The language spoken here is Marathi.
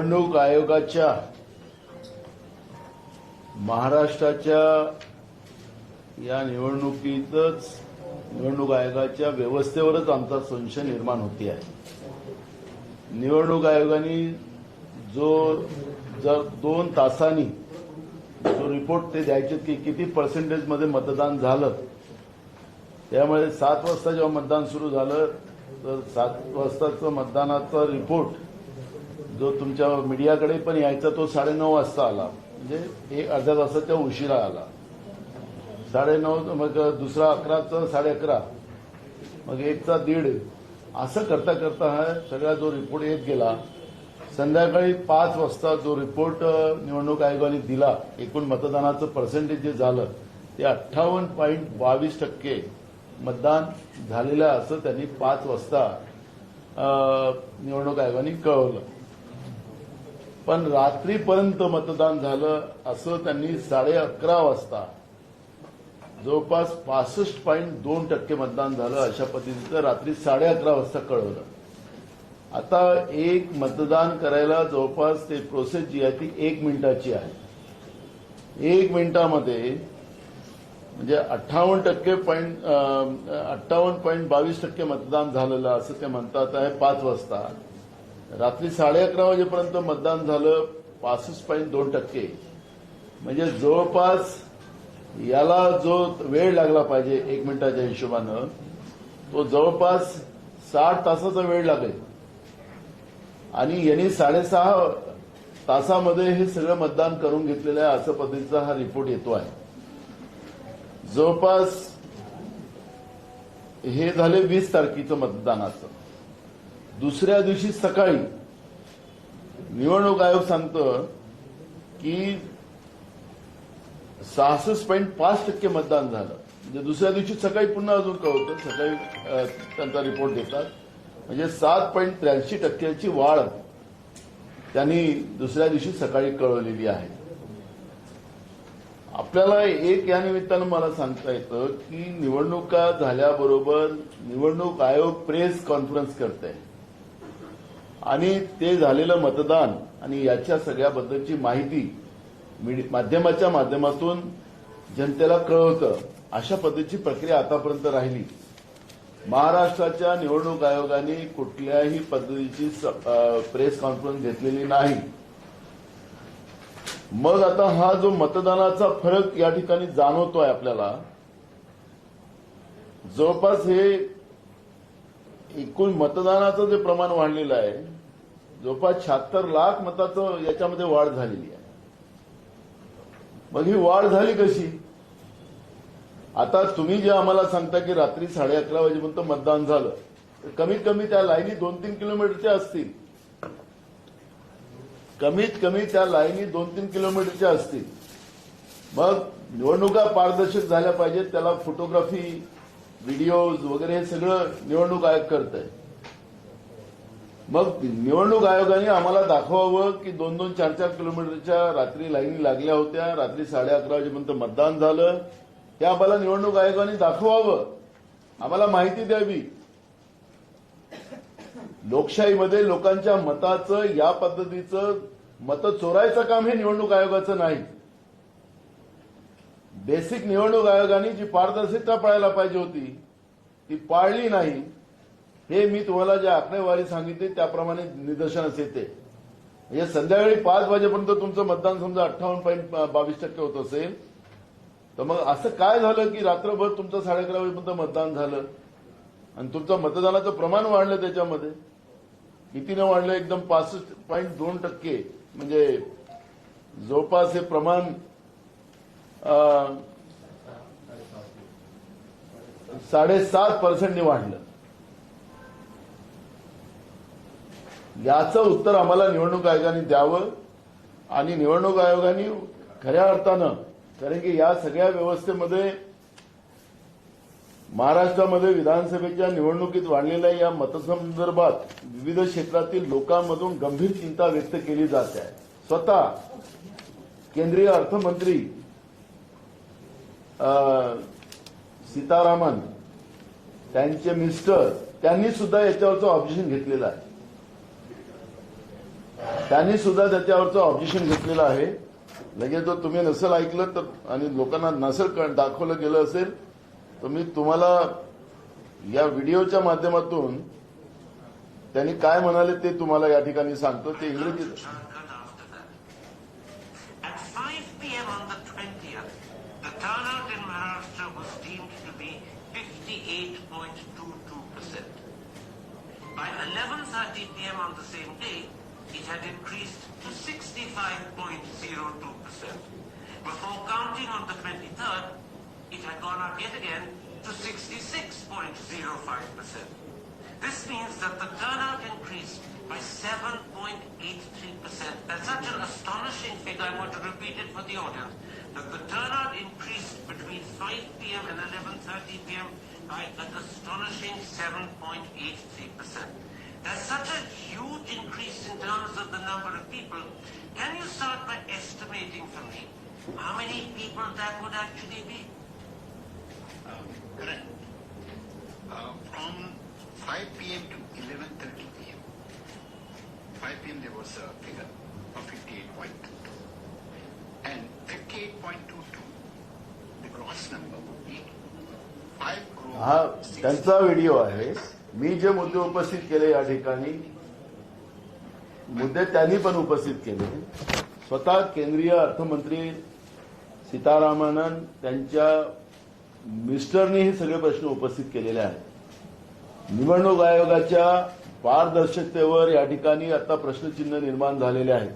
निवडणूक आयोगाच्या महाराष्ट्राच्या या निवडणुकीतच निवडणूक आयोगाच्या व्यवस्थेवरच आमचा संशय निर्माण होते आहे. निवडणूक आयोगाने जो जर दोन तासांनी जो रिपोर्ट ते द्यायचे की किती पर्सेंटेजमध्ये मतदान झालं त्यामुळे सात वाजता जेव्हा मतदान सुरू झालं तर सात वाजताचं मतदानाचा रिपोर्ट जो तुमच्या मीडियाकडे पण यायचा तो साडेनऊ वाजता आला. म्हणजे एक अर्ध्या तासाच्या उशिरा आला. साडेनऊ मग दुसरा अकराचा साडे अकरा मग एकचा दीड. असं करता करता हा सगळा जो रिपोर्ट येत गेला संध्याकाळी पाच वाजता जो रिपोर्ट निवडणूक आयोगाने दिला एकूण मतदानाचं पर्सेंटेज जे झालं ते अठ्ठावन्न पॉईंट बावीस टक्के मतदान झालेलं असं त्यांनी पाच वाजता निवडणूक आयोगाने कळवलं. पण रात्रीपर्यंत मतदान झालं असं त्यांनी साडे अकरा वाजता जवळपास पासष्ट पॉईंट दोन टक्के मतदान झालं अशा पद्धतीचं रात्री साडे अकरा वाजता कळवलं. आता एक मतदान करायला जवळपास ते प्रोसेस जी आहे ती एक मिनिटाची आहे. एक मिनिटामध्ये म्हणजे अठ्ठावन्न टक्के पॉईंट अठ्ठावन्न पॉईंट बावीस टक्के मतदान झालेलं असं ते म्हणतात आहे पाच वाजता. रात्री साडे अकरा वाजेपर्यंत मतदान झालं पासष्ट पॉईंट दोन टक्के. म्हणजे जवळपास याला जो वेळ लागला पाहिजे एक मिनिटाच्या हिशोबानं तो जवळपास साठ तासाचा वेळ लागेल. आणि यांनी साडेसहा तासामध्ये हे सगळं मतदान करून घेतलेलं आहे असं पद्धतीचा हा रिपोर्ट येतो आहे. जवळपास हे झाले वीस तारखेचं मतदानाचं दुसऱ्या दिवशी सकाळी निवडणूक आयोग सांगतं की सहासष्ट पॉईंट पाच टक्के मतदान झालं. म्हणजे दुसऱ्या दिवशी सकाळी पुन्हा अजून कळवतं सकाळी त्यांचा रिपोर्ट देतात. म्हणजे सात पॉईंट त्र्याऐंशी टक्क्याची वाढ त्यांनी दुसऱ्या दिवशी सकाळी कळवलेली आहे. आपल्याला एक या निमित्तानं मला सांगता येतं की निवडणुका झाल्याबरोबर निवडणूक आयोग प्रेस कॉन्फरन्स करत आहे आणि ते झालेलं मतदान आणि याच्या सगळ्याबद्दलची माहिती माध्यमाच्या माध्यमातून जनतेला कळवतं. अशा पद्धतीची प्रक्रिया आतापर्यंत राहिली. महाराष्ट्राच्या निवडणूक आयोगाने कुठल्याही पद्धतीची प्रेस कॉन्फरन्स घेतलेली नाही. मग आता हा जो मतदानाचा फरक या ठिकाणी जाणवतोय आपल्याला जवळपास हे एकूण मतदानाचं जे प्रमाण वाढलेलं आहे जवळपास शहात्तर लाख मताचं याच्यामध्ये वाढ झालेली आहे. मग ही वाढ झाली कशी? आता तुम्ही जे आम्हाला सांगता की रात्री साडे अकरा वाजेपर्यंत मतदान झालं तर कमीत कमी त्या लाईनी दोन तीन किलोमीटरच्या असतील. कमीत कमी त्या लाईनी दोन तीन किलोमीटरच्या असतील. मग निवडणुका पारदर्शक झाल्या पाहिजेत त्याला फोटोग्राफी व्हिडिओज वगैरे हे सगळं निवडणूक आयोग करत आहे मग निवडणूक आयोगाने आम्हाला दाखवावं की दोन दोन चार चार किलोमीटरच्या रात्री लाईनी लागल्या होत्या. रात्री साडे अकरा वाजेपर्यंत मतदान झालं. हे आम्हाला निवडणूक आयोगाने दाखवावं. आम्हाला माहिती द्यावी. लोकशाहीमध्ये लोकांच्या मताचं या पद्धतीचं मत चोरायचं काम हे निवडणूक आयोगाचं नाही. बेसिक निवडणूक आयोगाने जी पारदर्शकता पाळायला पाहिजे होती ती पाळली नाही हे मी तुम्हाला ज्या आकडेवारी सांगितली त्याप्रमाणे निदर्शनास येते. म्हणजे संध्याकाळी पाच वाजेपर्यंत तुमचं मतदान समजा अठ्ठावन्न पॉईंट बावीस टक्के होत असेल तर मग असं काय झालं की रात्रभर तुमचं साडे अकरा वाजेपर्यंत मतदान झालं? आणि तुमचं मतदानाचं प्रमाण वाढलं त्याच्यामध्ये? कितीनं वाढलं? एकदम पासष्ट पॉईंट दोन टक्के. म्हणजे जवळपास हे प्रमाण साडेसात पर्सेंटनी वाढलं. याचं उत्तर आम्हाला निवडणूक आयोगाने द्यावं आणि निवडणूक आयोगाने खऱ्या अर्थानं कारण की या सगळ्या व्यवस्थेमध्ये महाराष्ट्रामध्ये विधानसभेच्या निवडणुकीत वाढलेल्या या मतसंदर्भात विविध क्षेत्रातील लोकांमधून गंभीर चिंता व्यक्त केली जात. आहे स्वतः केंद्रीय अर्थमंत्री सीतारामन त्यांचे मिस्टर त्यांनी सुद्धा याच्यावरचं ऑब्जेक्शन घेतलेलं आहे. त्यांनी सुद्धा त्याच्यावरचं ऑब्जेक्शन घेतलेलं आहे. लगेच जर तुम्ही नसेल ऐकलं तर आणि लोकांना नसेल दाखवलं गेलं असेल तर मी तुम्हाला या व्हिडिओच्या माध्यमातून त्यांनी काय म्हणाले ते तुम्हाला या ठिकाणी सांगतो. ते इंग्रजीत turnout in Maharashtra was deemed to be 58.22%. By 11.30 p.m. on the same day, it had increased to 65.02%. Before counting on the 23rd, it had gone up yet again to 66.05%. This means that the turnout increased by 7.83%. That's such an astonishing figure, I want to repeat it for the audience, the turnout increased between 5 p.m. and 11.30 p.m. by an astonishing 7.83%. That's such a huge increase in terms of the number of people. Can you start by estimating for me how many people that would actually be? Um, Correct. Uh, From 5 p.m. to 11:30 p.m. 5 p.m. there was a figure of 58.22. And हा त्यांचा व्हिडिओ आहे. मी जे मुद्दे उपस्थित केले या ठिकाणी मुद्दे त्यांनी पण उपस्थित केले. स्वतः केंद्रीय अर्थमंत्री सीतारामन त्यांच्या मिस्टरनी हे सगळे प्रश्न उपस्थित केलेले आहेत. निवडणूक आयोगाच्या पारदर्शकतेवर या ठिकाणी आता प्रश्नचिन्ह निर्माण झालेले आहेत.